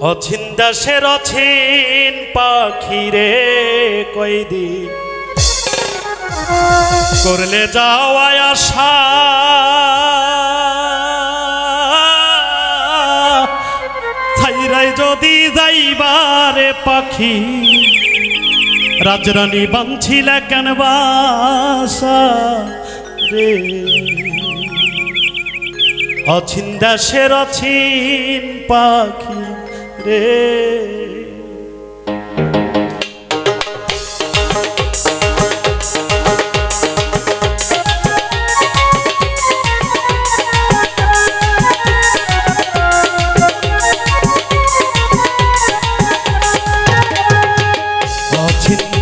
অছিন দাসের অছিন পাখিরে কয়দি করলে যাওয়া আশা। ছাইরাই যদি যাইবারে পাখি, রাজরানী বাঞ্ছিল কেন বাসা রে। অছিন দাসের অছিন পাখি রে।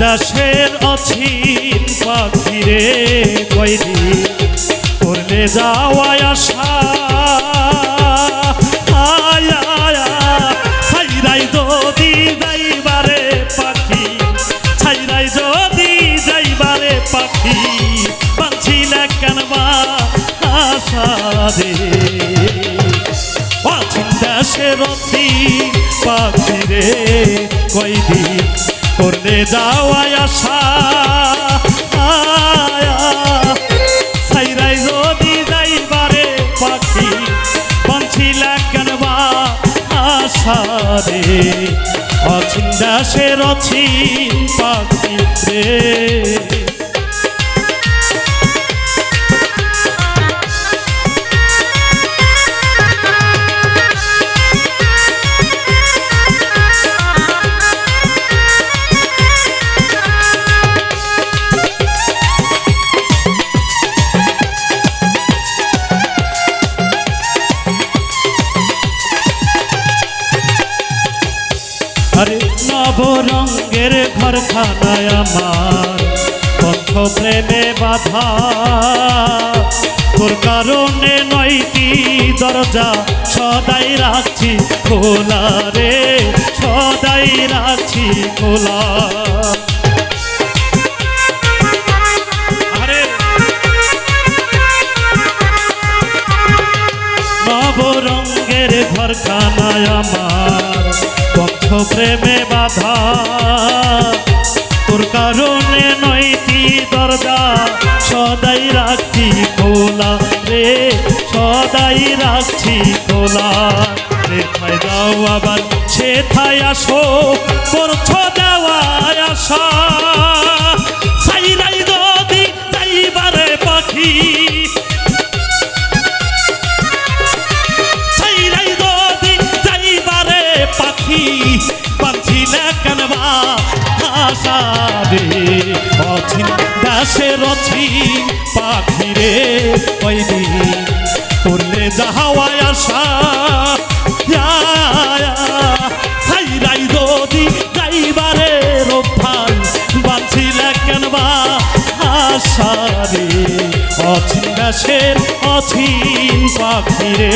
দাসের অছিন পাখি রে করলে যাওয়া আশা রে অচিন্তা সে রথি পাখি রে কয়দিন করলে যাওয়া আশা সাইরাই যদি যাইবারে পাখি পঞ্চিলা কেনবা আশা রে? সে রচিন পাখি রে আরে নব রঙের ঘরখানায় আমার পথ প্রেমে বাধা। তোর কারণে নয়টি দরজা, সদাই রাখছি খোলা রে, সদাই রাখছি খোলা। আরে। নব রঙের ঘরখানায় আমার প্রেমে বাধা। তোর কারণে নয়টি দরজা, সদাই রাখছি খোলা রে, সদাই রাখছি খোলা রে। থাই দাও আবার? সে থাই আসো, করছ দেওয়া আশা। সাইরাই পাখি পাখি না কানবা আশা রে অছিন দাসের অছিন পাখি রে কইদি করলে যাহাওয়া আশা ইয়া, ইয়া, ছাইরাই যদি যাইবারে রোভান বাঁচিলা কেনবা আশা রে অছিন দাসের অছিন পাখি রে।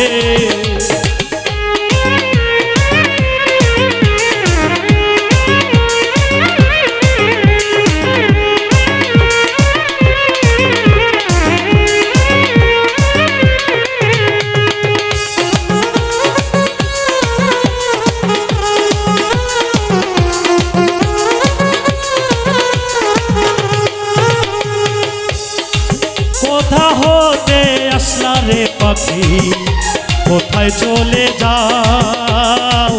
পাখি কোথায় চলে যাও?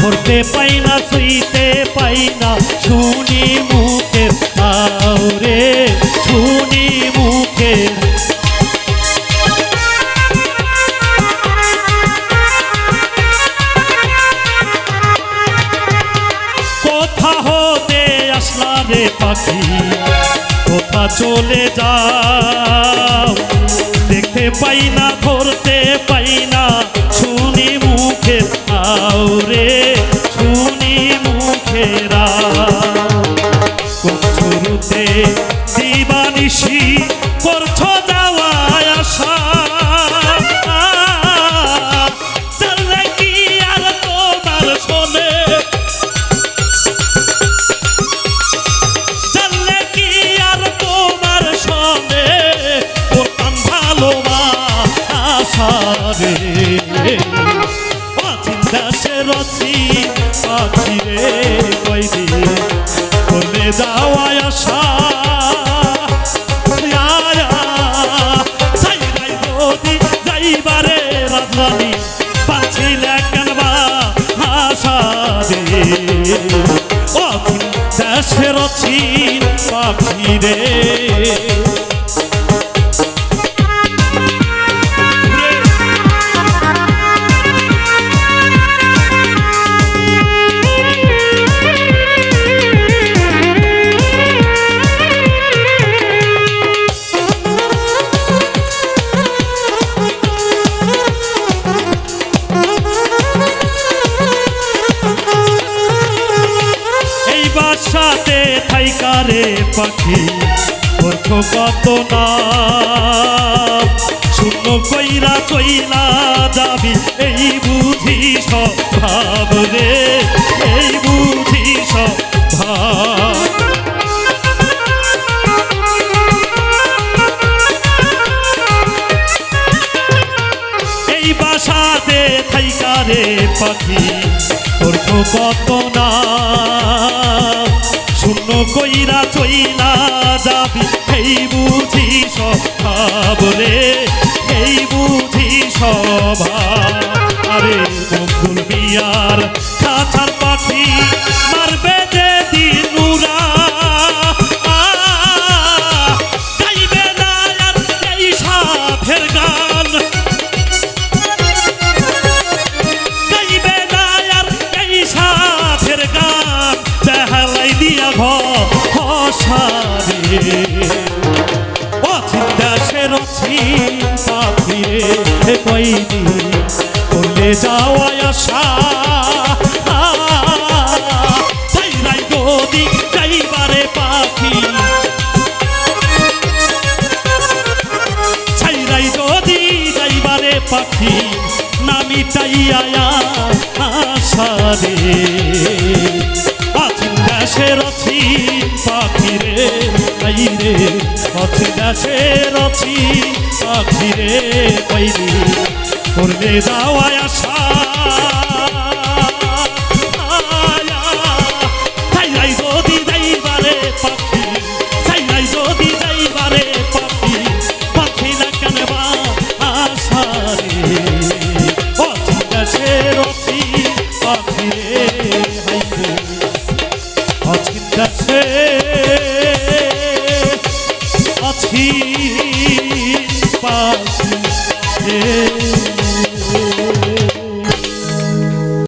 ধরতে পাই না শুইতে পাই না, শুনি মুখের আও রে, শুনি মুখের কোথা হতে আসলা রে পাখি। কোথা চলে যাও। দেখতে পাই না, ধরতে পাই না, শুনি মুখে আও রে, শুনি মুখেরা শুরুতে রচি পাখি রে কয়দিন করলে যাওয়ায় আশা যাইবারে রাজধানী পাচ্ছিলে কেনবা আশা রে দেশের অচিন পাখি রে বাসাতে থাইকারে পাখি অর্থ কত না। শূন্য কইরা চইলা যাবি, এই বুঝি ভাব রে, এই বুঝি ভাব এই বাসাতে থাইকারে পাখি তো কত না। শূন্য কইরা চইলা যাবি, এই বুঝি স্বভাব এই বুঝি স্বভাব আরে বকুল বিয়ার খাঁচার পাখি বেহালাই দিয়া ঘরে অচিন দেশের অচিন পাখিরে কইনি করলে যাওয়ায় আশা। চাইলাই গদি যাইবারে পাখি। ছাইরাই যদি যাইবারে পাখি, নামি তাইয়া আশারে আছিন দেশের অছিন পাখি রে কইরে পথ অছিন দেশের অছিন পাখি রে কইলি করলে যাওয়ায় আশা